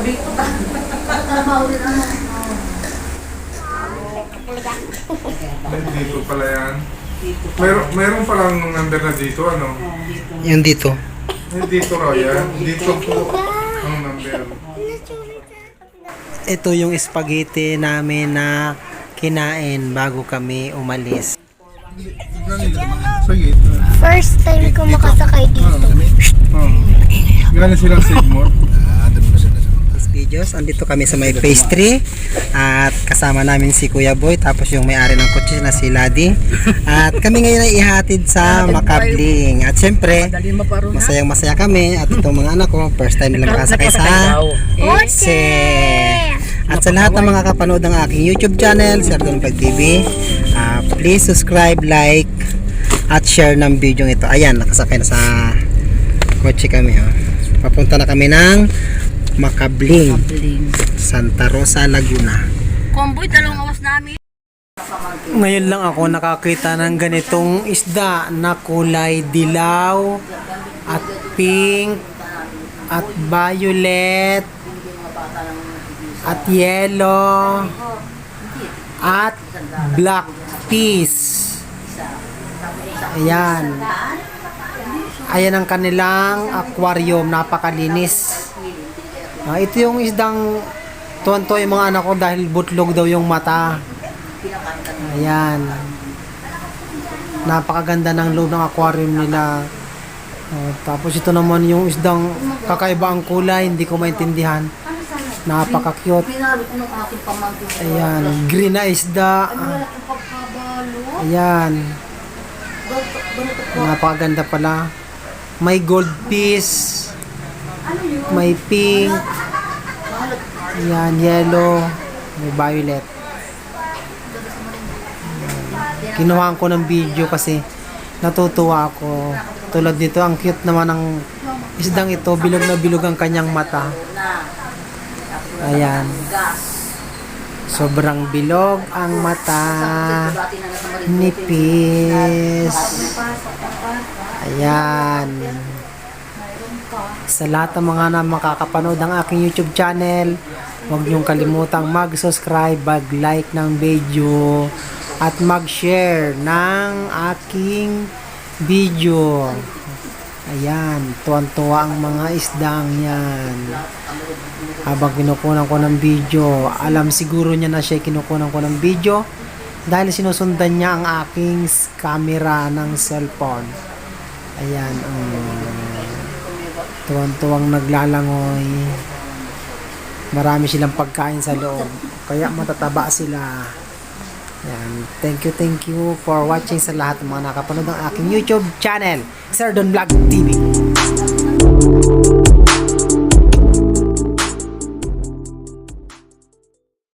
sabi ko ta. Dito pala yan. Meron, meron palang number na dito, ano? Yung dito. Eh, dito raw yan. Dito po ang number. Ito yung spaghetti namin na kinain bago kami umalis. First time ko makasakay dito. Oh. Gano'n silang Sigmore? Videos, andito kami sa may pastry at kasama namin si Kuya Boy tapos yung may-ari ng kotse na si Ladi. At kami ngayon ay ihatid sa Makabling. At syempre, masayang masaya kami at itong mga anak ko, first time nilang makasakay sa kotse. At sa lahat ng mga kapanood ng aking YouTube channel, Sir Don Pag TV, ah, please subscribe, like, at share ng video ito. Ayan, nakasakay na sa kotse kami. Oh. Papunta na kami ng Makabling, Santa Rosa, Laguna. Komboy, dalawang awas namin. Ngayon lang ako nakakita ng ganitong isda na kulay dilaw at pink at violet at yellow at black peas. Ayan. Ayan ang kanilang aquarium. Napakalinis. Ah, ito yung isdang tuwan-tuwa yung mga anak ko dahil butlog daw yung mata. Ayan. Napakaganda ng loob ng aquarium nila. Oh, tapos ito naman yung isdang kakaiba ang kulay, hindi ko maintindihan. Napaka-cute. Ayan, green na isda. Ayan, napakaganda pala. May gold piece. May pink. Ayan, yellow. May violet. Kinuhaan ko ng video kasi natutuwa ako. Tulad dito, ang cute naman ng isdang ito. Bilog na bilog ang kanyang mata. Ayan. Sobrang bilog ang mata. Nipis. Ayan. Sa lahat ng mga na makakapanood ng aking YouTube channel, huwag niyong kalimutang mag-subscribe, mag-like ng video, at mag-share ng aking video. Ayan, tuwan-tuwa ang mga isdang yan. Habang kinukunan ko ng video, alam siguro niya na siya kinukunan ko ng video dahil sinusundan niya ang aking camera ng cellphone. Ayan, um, tuwang-tuwang naglalangoy. Marami silang pagkain sa loob. Kaya matataba sila. Ayan. Thank you, thank you for watching sa lahat ng mga nakapanood ng aking YouTube channel, Sir Don Vlog TV.